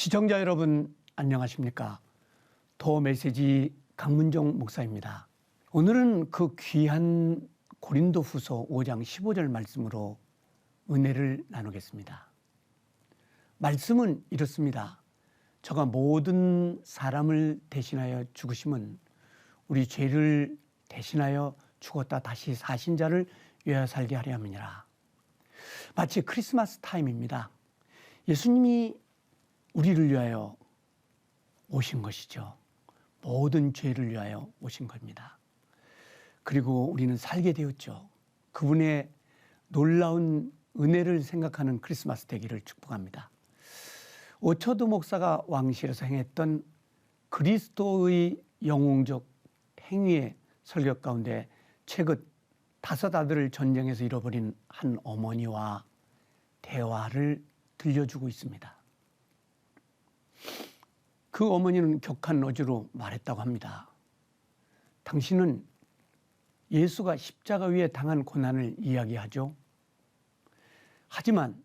시청자 여러분 안녕하십니까? 더 메시지 강문정 목사입니다. 오늘은 그 귀한 고린도 후서 5장 15절 말씀으로 은혜를 나누겠습니다. 말씀은 이렇습니다. 저가 모든 사람을 대신하여 죽으심은 우리 죄를 대신하여 죽었다 다시 사신 자를 위하여 살게 하려 함이니라. 마치 크리스마스 타임입니다. 예수님이 우리를 위하여 오신 것이죠. 모든 죄를 위하여 오신 겁니다. 그리고 우리는 살게 되었죠. 그분의 놀라운 은혜를 생각하는 크리스마스 되기를 축복합니다. 오초드 목사가 왕실에서 행했던 그리스도의 영웅적 행위의 설교 가운데 최근 다섯 아들을 전쟁에서 잃어버린 한 어머니와 대화를 들려주고 있습니다. 그 어머니는 격한 어조로 말했다고 합니다. 당신은 예수가 십자가 위에 당한 고난을 이야기하죠. 하지만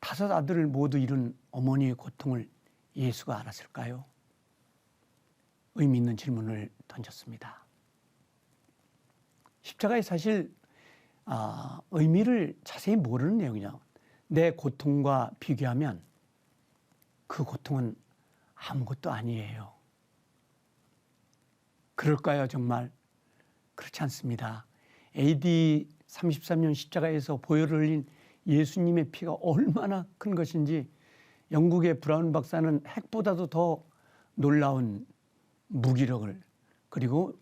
다섯 아들을 모두 잃은 어머니의 고통을 예수가 알았을까요? 의미 있는 질문을 던졌습니다. 십자가의 사실 아, 의미를 자세히 모르는 내용이죠. 내 고통과 비교하면 그 고통은 아무것도 아니에요. 그럴까요, 정말? 그렇지 않습니다. AD 33년 십자가에서 보혈을 흘린 예수님의 피가 얼마나 큰 것인지 영국의 브라운 박사는 핵보다도 더 놀라운 무기력을 그리고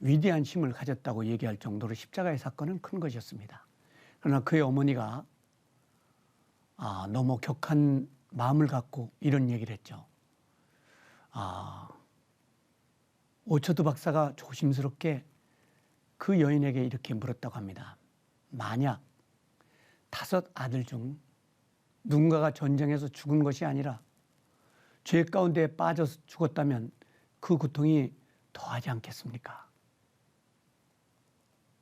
위대한 힘을 가졌다고 얘기할 정도로 십자가의 사건은 큰 것이었습니다. 그러나 그의 어머니가 아, 너무 격한 마음을 갖고 이런 얘기를 했죠. 아, 오초드 박사가 조심스럽게 그 여인에게 이렇게 물었다고 합니다. 만약 다섯 아들 중 누군가가 전쟁에서 죽은 것이 아니라 죄 가운데 빠져서 죽었다면 그 고통이 더하지 않겠습니까?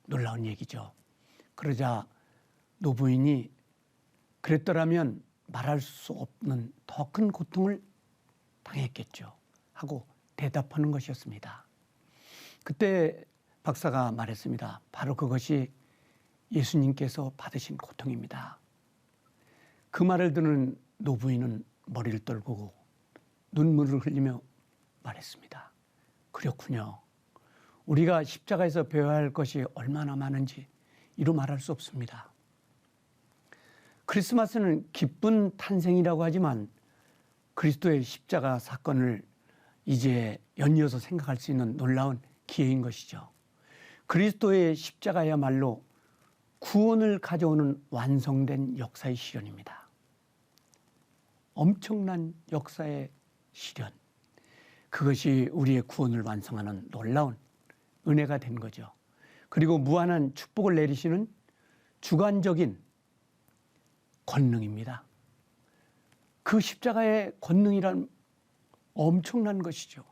놀라운 얘기죠. 그러자 노부인이 그랬더라면 말할 수 없는 더 큰 고통을 당했겠죠. 하고 대답하는 것이었습니다. 그때 박사가 말했습니다. 바로 그것이 예수님께서 받으신 고통입니다. 그 말을 듣는 노부인은 머리를 떨구고 눈물을 흘리며 말했습니다. 그렇군요. 우리가 십자가에서 배워야 할 것이 얼마나 많은지 이루 말할 수 없습니다. 크리스마스는 기쁜 탄생이라고 하지만 그리스도의 십자가 사건을 이제 연이어서 생각할 수 있는 놀라운 기회인 것이죠. 그리스도의 십자가야말로 구원을 가져오는 완성된 역사의 실현입니다. 엄청난 역사의 실현. 그것이 우리의 구원을 완성하는 놀라운 은혜가 된 거죠. 그리고 무한한 축복을 내리시는 주관적인 권능입니다. 그 십자가의 권능이란 엄청난 것이죠.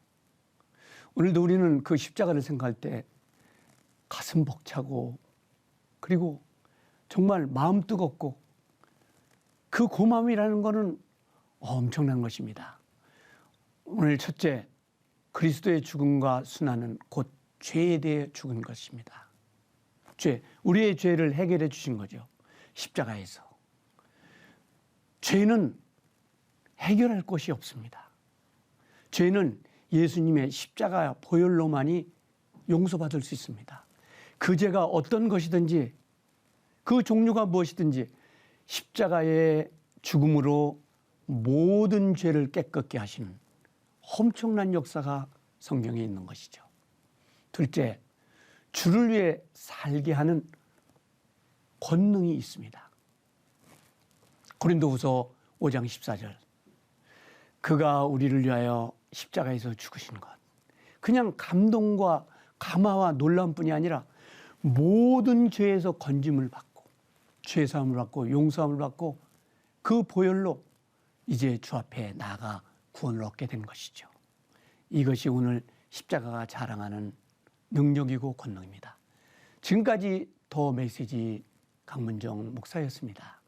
오늘도 우리는 그 십자가를 생각할 때 가슴 벅차고 그리고 정말 마음 뜨겁고 그 고마움이라는 것은 엄청난 것입니다. 오늘 첫째, 그리스도의 죽음과 순환은 곧 죄에 대해 죽은 것입니다. 죄, 우리의 죄를 해결해 주신 거죠. 십자가에서. 죄는 해결할 것이 없습니다. 죄는 예수님의 십자가 보혈로만이 용서받을 수 있습니다. 그 죄가 어떤 것이든지 그 종류가 무엇이든지 십자가의 죽음으로 모든 죄를 깨끗게 하시는 엄청난 역사가 성경에 있는 것이죠. 둘째, 주를 위해 살게 하는 권능이 있습니다. 고린도후서 5장 14절. 그가 우리를 위하여 십자가에서 죽으신 것. 그냥 감동과 감화와 놀라움뿐이 아니라 모든 죄에서 건짐을 받고 죄 사함을 받고 용서함을 받고 그 보혈로 이제 주 앞에 나가 구원을 얻게 된 것이죠. 이것이 오늘 십자가가 자랑하는 능력이고 권능입니다. 지금까지 더 메시지 강문정 목사였습니다.